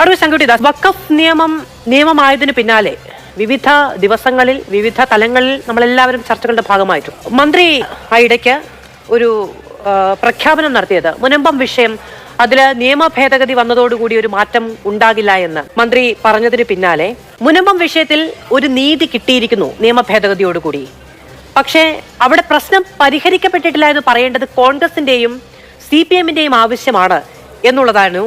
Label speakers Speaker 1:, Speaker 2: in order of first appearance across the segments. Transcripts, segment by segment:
Speaker 1: അടുത്ത ശങ്കുട്ടിദാസ് വക്കഫ് നിയമം നിയമമായതിനു പിന്നാലെ വിവിധ ദിവസങ്ങളിൽ വിവിധ തലങ്ങളിൽ നമ്മളെല്ലാവരും ചർച്ചകളുടെ ഭാഗമായിട്ടു. മന്ത്രി ആ ഇടയ്ക്ക് ഒരു പ്രഖ്യാപനം നടത്തിയത്. മുനമ്പം വിഷയം അതിൽ നിയമ ഭേദഗതി വന്നതോടുകൂടി ഒരു മാറ്റം ഉണ്ടാകില്ല എന്ന് മന്ത്രി പറഞ്ഞതിന് പിന്നാലെ മുനമ്പം വിഷയത്തിൽ ഒരു നീതി കിട്ടിയിരിക്കുന്നു നിയമ ഭേദഗതിയോടുകൂടി. പക്ഷേ അവിടെ പ്രശ്നം പരിഹരിക്കപ്പെട്ടിട്ടില്ല എന്ന് പറയേണ്ടത് കോൺഗ്രസിന്റെയും സി പി എമ്മിന്റെയും ആവശ്യമാണ് എന്നുള്ളതാണ്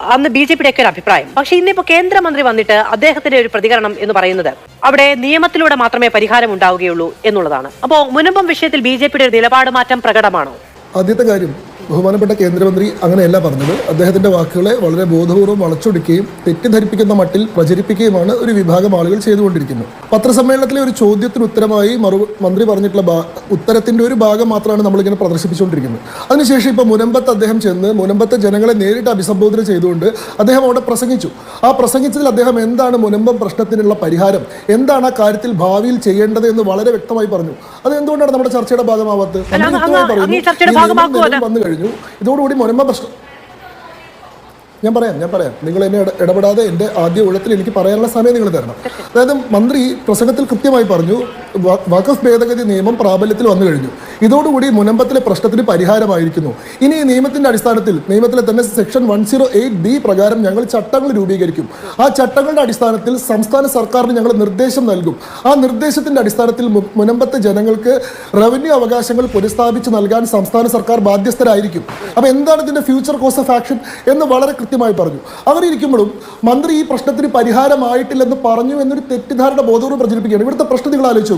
Speaker 1: അന്ന് ബി ജെ പിയുടെ ഒക്കെ ഒരു അഭിപ്രായം. പക്ഷെ ഇന്നിപ്പോ കേന്ദ്രമന്ത്രി വന്നിട്ട് അദ്ദേഹത്തിന്റെ ഒരു പ്രതികരണം എന്ന് പറയുന്നത് അവിടെ നിയമത്തിലൂടെ മാത്രമേ പരിഹാരം ഉണ്ടാവുകയുള്ളൂ എന്നുള്ളതാണ്. അപ്പോ മുനമ്പം വിഷയത്തിൽ ബി ജെ പിയുടെ നിലപാട് മാറ്റം പ്രകടമാണോ?
Speaker 2: ആദ്യത്തെ കാര്യം ബഹുമാനപ്പെട്ട കേന്ദ്രമന്ത്രി അങ്ങനെയല്ല പറഞ്ഞത്. അദ്ദേഹത്തിന്റെ വാക്കുകളെ വളരെ ബോധപൂർവം വളച്ചൊടിക്കുകയും തെറ്റിദ്ധരിപ്പിക്കുന്ന മട്ടിൽ പ്രചരിപ്പിക്കുകയുമാണ് ഒരു വിഭാഗം ആളുകൾ ചെയ്തുകൊണ്ടിരിക്കുന്നത്. പത്രസമ്മേളനത്തിലെ ഒരു ചോദ്യത്തിന് ഉത്തരമായി മറു മന്ത്രി പറഞ്ഞിട്ടുള്ള ഉത്തരത്തിന്റെ ഒരു ഭാഗം മാത്രമാണ് നമ്മളിങ്ങനെ പ്രദർശിപ്പിച്ചുകൊണ്ടിരിക്കുന്നത്. അതിനുശേഷം ഇപ്പോൾ മുനമ്പത്ത് അദ്ദേഹം ചെന്ന് മുനമ്പത്തെ ജനങ്ങളെ നേരിട്ട് അഭിസംബോധന ചെയ്തുകൊണ്ട് അദ്ദേഹം അവിടെ പ്രസംഗിച്ചു. ആ പ്രസംഗിച്ചതിൽ അദ്ദേഹം എന്താണ് മുനമ്പം പ്രശ്നത്തിനുള്ള പരിഹാരം? എന്താണ് ആ കാര്യത്തിൽ ഭാവിയിൽ ചെയ്യേണ്ടത് എന്ന് വളരെ വ്യക്തമായി പറഞ്ഞു. അത് എന്തുകൊണ്ടാണ് നമ്മുടെ ചർച്ചയുടെ ഭാഗമാവാത്തത് വന്നു കഴിഞ്ഞു. ഇതോടുകൂടി മുനമ്പ പ്രശ്നം. ഞാൻ പറയാം ഞാൻ പറയാം. നിങ്ങൾ എന്നെ ഇടപെടാതെ എന്റെ ആദ്യ ഊഴത്തിൽ എനിക്ക് പറയാനുള്ള സമയം നിങ്ങൾ തരണം. അതായത് മന്ത്രി പ്രസംഗത്തിൽ കൃത്യമായി പറഞ്ഞു വഖഫ് ഭേദഗതി നിയമം പ്രാബല്യത്തിൽ വന്നു കഴിഞ്ഞു. ഇതോടുകൂടി മുനമ്പത്തിലെ പ്രശ്നത്തിന് പരിഹാരമായിരിക്കുന്നു. ഇനി ഈ നിയമത്തിന്റെ അടിസ്ഥാനത്തിൽ നിയമത്തിലെ തന്നെ section one zero eight B പ്രകാരം ഞങ്ങൾ ചട്ടങ്ങൾ രൂപീകരിക്കും. ആ ചട്ടങ്ങളുടെ അടിസ്ഥാനത്തിൽ സംസ്ഥാന സർക്കാരിന് ഞങ്ങൾ നിർദ്ദേശം നൽകും. ആ നിർദ്ദേശത്തിന്റെ അടിസ്ഥാനത്തിൽ മുനമ്പത്തെ ജനങ്ങൾക്ക് റവന്യൂ അവകാശങ്ങൾ പുനഃസ്ഥാപിച്ച് നൽകാൻ സംസ്ഥാന സർക്കാർ ബാധ്യസ്ഥരായിരിക്കും. അപ്പോൾ എന്താണ് ഇതിന്റെ ഫ്യൂച്ചർ കോഴ്സ് ഓഫ് ആക്ഷൻ എന്ന് വളരെ കൃത്യമായി പറഞ്ഞു. അവരിയ്ക്കുമ്പോഴും മന്ത്രി ഈ പ്രശ്നത്തിന് പരിഹാരമായിട്ടില്ലെന്ന് പറഞ്ഞു എന്നൊരു തെറ്റിദ്ധാരണ ബോധവും പ്രചരിപ്പിക്കുകയാണ്. ഇവിടുത്തെ പ്രശ്നം നിങ്ങൾ ആലോചിച്ച്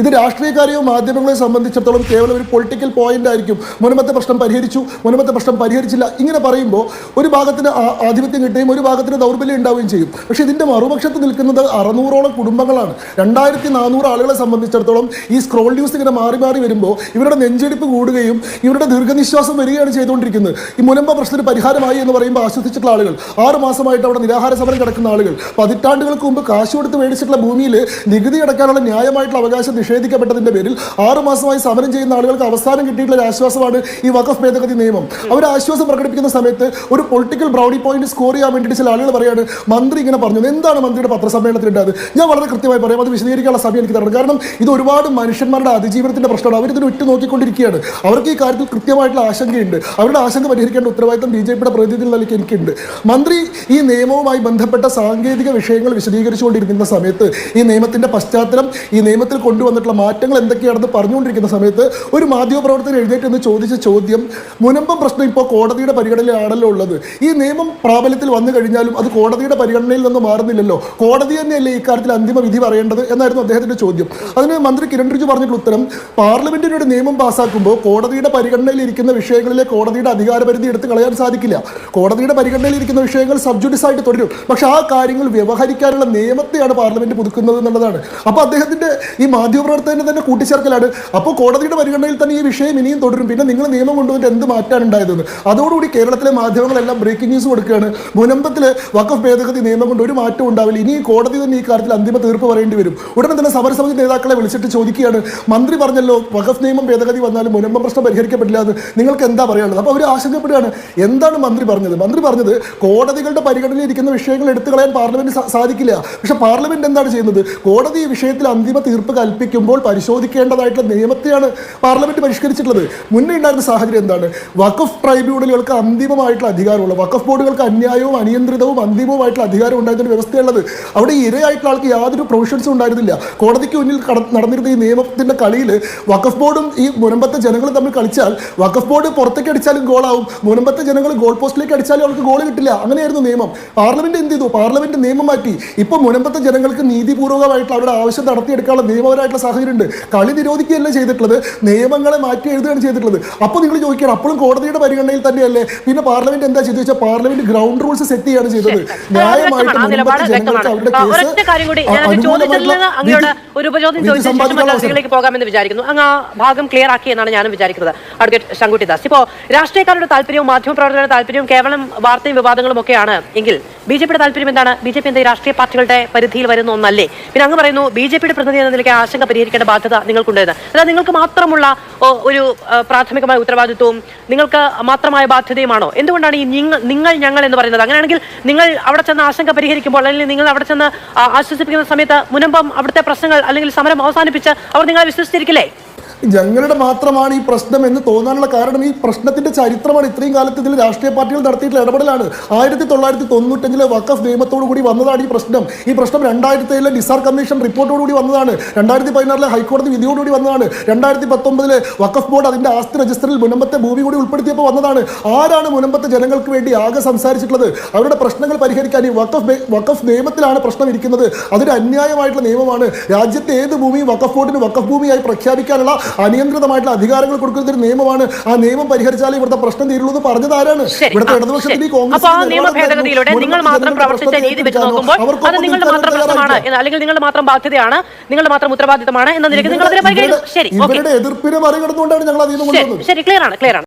Speaker 2: ഇത് രാഷ്ട്രീയക്കാരെയോ മാധ്യമങ്ങളെ സംബന്ധിച്ചിടത്തോളം കേവലം ഒരു പൊളിറ്റിക്കൽ പോയിന്റ് ആയിരിക്കും. മുനമത്തെ പ്രശ്നം പരിഹരിച്ചു. മുനമത്തെ പ്രശ്നം പരിഹരിച്ചില്ല. ഇങ്ങനെ പറയുമ്പോൾ ഒരു ഭാഗത്തിന് ആധിപത്യം കിട്ടുകയും ഒരു ഭാഗത്തിന് ദൗർബല്യം ഉണ്ടാവുകയും ചെയ്യും. പക്ഷേ ഇതിന്റെ മറുപക്ഷത്ത് നിൽക്കുന്നത് അറുന്നൂറോളം കുടുംബങ്ങളാണ്. രണ്ടായിരത്തി നാനൂറ് ആളുകളെ സംബന്ധിച്ചിടത്തോളം ഈ സ്ക്രോൾ ന്യൂസ് ഇങ്ങനെ മാറി മാറി വരുമ്പോൾ ഇവരുടെ നെഞ്ചെടുപ്പ് കൂടുകയും ഇവരുടെ ദീർഘനിശ്വാസം വരികയാണ് ചെയ്തുകൊണ്ടിരിക്കുന്നത്. ഈ മുനമ്പ പ്രശ്നത്തിന് പരിഹാരമായി എന്ന് പറയുമ്പോൾ ആശ്വസിച്ചിട്ടുള്ള ആളുകൾ ആറ് മാസമായിട്ട് അവിടെ നിരാഹാര സമരം കിടക്കുന്ന ആളുകൾ പതിറ്റാണ്ടുകൾക്ക് മുമ്പ് കാശ് കൊടുത്ത് മേടിച്ചിട്ടുള്ള ഭൂമിയിൽ നികുതി അടക്കാനുള്ള ന്യായമായിട്ടുള്ള അവകാശം നിഷേധിക്കപ്പെട്ടതിന്റെ പേരിൽ ആറുമാസമായി സമരം ചെയ്യുന്ന ആളുകൾക്ക് അവസാനം കിട്ടിയിട്ടുള്ള ആശ്വാസമാണ് ഈ വഖഫ് ഭേദഗതി നിയമം. അവർ ആശ്വാസം പ്രകടിപ്പിക്കുന്ന സമയത്ത് ഒരു പൊളിറ്റിക്കൽ ബ്രൗഡി പോയിന്റ് സ്കോർ ചെയ്യാൻ വേണ്ടിയിട്ട് ചില ആളുകൾ പറയാണ് മന്ത്രി ഇങ്ങനെ പറഞ്ഞു. എന്താണ് മന്ത്രിയുടെ പത്രസമ്മേളനത്തിൽ ഉണ്ടായത് ഞാൻ വളരെ കൃത്യമായി പറയാം അത് വിശദീകരിക്കാനുള്ള സമയം എനിക്ക് തരണം. കാരണം ഇത് ഒരുപാട് മനുഷ്യന്മാരുടെ അതിജീവനത്തിന്റെ പ്രശ്നമാണ്. അവരിതിന് ഉറ്റു നോക്കിക്കൊണ്ടിരിക്കുകയാണ് അവർക്ക് ഈ കാര്യത്തിൽ കൃത്യമായിട്ടുള്ള ആശങ്കയുണ്ട്. അവരുടെ ആശങ്ക പരിഹരിക്കേണ്ട ഉത്തരവാദിത്തം ബി ജെ പിയുടെ പ്രതിനിധി നിലയ്ക്ക് എനിക്കുണ്ട്. മന്ത്രി ഈ നിയമവുമായി ബന്ധപ്പെട്ട സാങ്കേതിക വിഷയങ്ങൾ വിശദീകരിച്ചുകൊണ്ടിരിക്കുന്ന സമയത്ത് ഈ നിയമത്തിന്റെ പശ്ചാത്തലം ഈ നിയമത്തിൽ കൊണ്ടുവന്നിട്ടുള്ള മാറ്റങ്ങൾ എന്തൊക്കെയാണെന്ന് പറഞ്ഞുകൊണ്ടിരിക്കുന്ന സമയത്ത് ഒരു മാധ്യമപ്രവർത്തകൻ എഴുന്നേറ്റ് എന്ന് ചോദിച്ച ചോദ്യം മുനമ്പം പ്രശ്നം ഇപ്പോൾ കോടതിയുടെ പരിഗണനയിലാണല്ലോ ഉള്ളത്. ഈ നിയമം പ്രാബല്യത്തിൽ വന്നു കഴിഞ്ഞാലും അത് കോടതിയുടെ പരിഗണനയിൽ നിന്ന് മാറുന്നില്ലല്ലോ. കോടതി തന്നെയല്ലേ ഇക്കാര്യത്തിൽ അന്തിമ വിധി പറയേണ്ടത് എന്നായിരുന്നു അദ്ദേഹത്തിന്റെ ചോദ്യം. അതിന് മന്ത്രി കിരൺ റിജു പറഞ്ഞിട്ടുള്ള ഉത്തരം പാർലമെന്റിന് ഒരു നിയമം പാസ്സാക്കുമ്പോൾ കോടതിയുടെ പരിഗണനയിൽ ഇരിക്കുന്ന വിഷയങ്ങളിലെ കോടതിയുടെ അധികാരപരിധി എടുത്ത് കളയാൻ സാധിക്കില്ല. കോടതിയുടെ പരിഗണനയിൽ ഇരിക്കുന്ന വിഷയങ്ങൾ സബ്ജുഡിസ് ആയിട്ട് തുടരും. പക്ഷേ ആ കാര്യങ്ങൾ വ്യവഹരിക്കാനുള്ള നിയമത്തെയാണ് പാർലമെന്റ് പുതുക്കുന്നത് എന്നുള്ളതാണ്. അപ്പോൾ അദ്ദേഹത്തിന്റെ ഈ മാധ്യമപ്രവർത്തകനെ തന്നെ കൂട്ടിച്ചേർക്കലാണ്. അപ്പോൾ കോടതിയുടെ പരിഗണനയിൽ തന്നെ ഈ വിഷയം ഇനിയും തുടരും. പിന്നെ നിങ്ങൾ നിയമം കൊണ്ടുവന്നിട്ട് എന്ത് മാറ്റാണ് ഉണ്ടായതെന്ന്. അതോടുകൂടി കേരളത്തിലെ മാധ്യമങ്ങളെല്ലാം ബ്രേക്കിംഗ് ന്യൂസ് കൊടുക്കുകയാണ്. മുനമ്പത്തിൽ വഖഫ് ഭേദഗതി നിയമം കൊണ്ട് ഒരു മാറ്റം ഉണ്ടാവില്ല. ഇനി കോടതി തന്നെ ഈ കാര്യത്തിൽ അന്തിമ തീർപ്പ് പറയേണ്ടി വരും. ഉടനെ തന്നെ സമരസമിതി നേതാക്കളെ വിളിച്ചിട്ട് ചോദിക്കുകയാണ്. മന്ത്രി പറഞ്ഞല്ലോ വഖഫ് നിയമം ഭേദഗതി വന്നാലും മുനമ്പം പ്രശ്നം പരിഹരിക്കപ്പെടില്ല എന്ന്. നിങ്ങൾക്ക് എന്താ പറയാനുള്ളത്? അപ്പോൾ അവർ ആശങ്കപ്പെടുകയാണ്. എന്താണ് മന്ത്രി പറഞ്ഞത്? മന്ത്രി പറഞ്ഞത് കോടതികളുടെ പരിഗണനയിൽ ഇരിക്കുന്ന വിഷയങ്ങൾ എടുത്തു കളയാൻ പാർലമെന്റ് സാധിക്കില്ല. പക്ഷെ പാർലമെന്റ് എന്താണ് ചെയ്യുന്നത്? കോടതി ഈ വിഷയത്തിൽ അന്തിമ തീർപ്പ് കൽപ്പിക്കുമ്പോൾ പരിശോധിക്കേണ്ടതായിട്ടുള്ള നിയമത്തെയാണ് പാർലമെന്റ് പരിഷ്കരിച്ചിട്ടുള്ളത്. മുന്നേ ഉണ്ടായിരുന്ന സാഹചര്യം എന്താണ്? വഖഫ് ട്രൈബ്യൂണലുകൾക്ക് അന്തിമമായിട്ടുള്ള അധികാരമുള്ള വഖഫ് ബോർഡുകൾക്ക് അന്യായവും അനിയന്ത്രിതവും അന്തിമവുമായിട്ടുള്ള അധികാരം ഉണ്ടായിരുന്ന വ്യവസ്ഥയുള്ളത്. അവിടെ ഇരയായിട്ടുള്ള ആൾക്ക് യാതൊരു പ്രൊവിഷൻസും ഉണ്ടായിരുന്നില്ല. കോടതിക്ക് മുന്നിൽ നടന്നിരുന്ന ഈ നിയമത്തിന്റെ കളിയിൽ വഖഫ് ബോർഡും ഈ മുനമ്പത്തെ ജനങ്ങളും തമ്മിൽ കളിച്ചാൽ വഖഫ് ബോർഡ് പുറത്തേക്ക് അടിച്ചാലും ഗോളാവും മുനമ്പത്തെ ജനങ്ങൾ ഗോൾ പോസ്റ്റിലേക്ക് അടിച്ചാലും അവർക്ക് ഗോൾ കിട്ടില്ല. അങ്ങനെയായിരുന്നു നിയമം. പാർലമെന്റ് എന്ത് ചെയ്തു? പാർലമെന്റ് നിയമം മാറ്റി. ഇപ്പൊ മുനമ്പത്തെ ജനങ്ങൾക്ക് നീതിപൂർവകമായിട്ടുള്ള അവരുടെ ആവശ്യം നടത്തിയെടുക്കാനുള്ള നിയമപരമായിട്ടുള്ള സാഹചര്യം ഉണ്ട് കളി നിരോധിക്കുകയല്ല ചെയ്തിട്ടുള്ളത്? നിയമങ്ങളെ മാറ്റി എഴുതുകയാണ് ചെയ്തിട്ടുള്ളത്. അപ്പോൾ നിങ്ങൾ ചോദിക്കണം അപ്പോഴും കോടതിയുടെ പരിഗണനയിൽ തന്നെയല്ലേ? പിന്നെ പാർലമെന്റ് എന്താ ചെയ്തു വെച്ചാൽ പാർലമെന്റ് ഗ്രൗണ്ട് റൂൾസ് സെറ്റ് ചെയ്യാണ് ചെയ്തത്. ന്യായമായിട്ട് ജനങ്ങൾക്ക് അവരുടെ കേസ് സമ്പാദിക്കാനുള്ള.
Speaker 1: പോകാമെന്ന് വിചാരിക്കുന്നു. അങ്ങ് ആ ഭാഗം ക്ലിയർ ആക്കി എന്നാണ് ഞാനും വിചാരിക്കുന്നത് അഡ്വക്കേറ്റ് ശങ്കുട്ടിദാസ് ഇപ്പോൾ രാഷ്ട്രീയക്കാരുടെ താല്പര്യവും മാധ്യമപ്രവർത്തകരുടെ താല്പര്യവും കേവലം വാർത്തയും വിവാദങ്ങളും ഒക്കെയാണ്. എങ്കിൽ ബി ജെ പിയുടെ താല്പര്യം എന്താണ്? ബി ജെ പി എന്താ രാഷ്ട്രീയ പാർട്ടികളുടെ പരിധിയിൽ വരുന്ന ഒന്നല്ലേ? പിന്നെ അങ്ങ് പറയുന്നു ബി ജെ പിയുടെ പ്രതിനിധി എന്ന നിലയ്ക്ക് എന്തൊക്കെ ആശങ്ക പരിഹരിക്കേണ്ട ബാധ്യത നിങ്ങൾക്കുണ്ടായത്. അതായത് നിങ്ങൾക്ക് മാത്രമുള്ള ഒരു പ്രാഥമികമായ ഉത്തരവാദിത്വവും നിങ്ങൾക്ക് മാത്രമായ ബാധ്യതയുമാണോ? എന്തുകൊണ്ടാണ് ഈ നിങ്ങൾ ഞങ്ങൾ എന്ന് പറയുന്നത്? അങ്ങനെയാണെങ്കിൽ നിങ്ങൾ അവിടെ ചെന്ന് ആശങ്ക പരിഹരിക്കുമ്പോൾ അല്ലെങ്കിൽ നിങ്ങൾ അവിടെ ചെന്ന് ആശ്വസിപ്പിക്കുന്ന സമയത്ത് മുനമ്പം അവിടുത്തെ പ്രശ്നങ്ങൾ അല്ലെങ്കിൽ സമരം അവസാനിപ്പിച്ച് അവർ നിങ്ങളെ വിശ്വസിച്ചിരിക്കില്ലേ?
Speaker 2: ഞങ്ങളുടെ മാത്രമാണ് ഈ പ്രശ്നം എന്ന് തോന്നാനുള്ള കാരണം ഈ പ്രശ്നത്തിന്റെ ചരിത്രമാണ് ഇത്രയും കാലത്ത് ഇതിൽ രാഷ്ട്രീയ പാർട്ടികൾ നടത്തിയിട്ടുള്ള ഇടപെടലാണ്. ആയിരത്തി തൊള്ളായിരത്തി തൊണ്ണൂറ്റഞ്ചിലെ വഖഫ് നിയമത്തോടു കൂടി വന്നതാണ് ഈ പ്രശ്നം. ഈ പ്രശ്നം രണ്ടായിരത്തി ഏഴിലെ നിസാർ കമ്മീഷൻ റിപ്പോർട്ടോടുകൂടി വന്നതാണ്. രണ്ടായിരത്തി പതിനാറിലെ ഹൈക്കോടതി വിധിയോടുകൂടി വന്നതാണ്. രണ്ടായിരത്തി പത്തൊമ്പതിലെ വഖഫ് ബോർഡ് അതിന്റെ ആസ്തി രജിസ്റ്ററിൽ മുനമ്പത്തെ ഭൂമി കൂടി ഉൾപ്പെടുത്തിയപ്പോൾ വന്നതാണ്. ആരാണ് മുനമ്പത്തെ ജനങ്ങൾക്ക് വേണ്ടി ആകെ സംസാരിച്ചിട്ടുള്ളത്? അവരുടെ പ്രശ്നങ്ങൾ പരിഹരിക്കാൻ ഈ വഖഫ് വഖഫ് നിയമത്തിലാണ് പ്രശ്നം ഇരിക്കുന്നത്. അതൊരു അന്യായമായിട്ടുള്ള നിയമമാണ്. രാജ്യത്തെ ഏത് ഭൂമിയും വഖഫ് ബോർഡിന് വഖഫ് ഭൂമിയായി പ്രഖ്യാപിക്കാനുള്ള അനിയന്ത്രിതമായിട്ടുള്ള അധികാരങ്ങൾ കൊടുക്കുന്ന ഒരു നിയമമാണ്. ആ നിയമം പരിഹരിച്ചാലേ ഇവിടുത്തെ പ്രശ്നം തീരുള്ളൂ എന്ന് പറഞ്ഞത് ആരാണ്? ഇവിടുത്തെ ഇടതുപക്ഷത്തിന് ഈ കോൺഗ്രസ്
Speaker 1: അല്ലെങ്കിൽ നിങ്ങളുടെ മാത്രം ബാധ്യതയാണ്. നിങ്ങളുടെ മാത്രം ഉത്തരവാദിത്തമാണ് എന്ന നിലയ്ക്ക് നിങ്ങൾ അതിനെ ശരി
Speaker 2: ഇവരുടെ എതിർപ്പിനെ മറികടന്നുകൊണ്ടാണ് ഞങ്ങൾ അതിൽ നിന്ന്
Speaker 1: ശരി ക്ലിയർ ആണ് ക്ലിയർ ആണ്.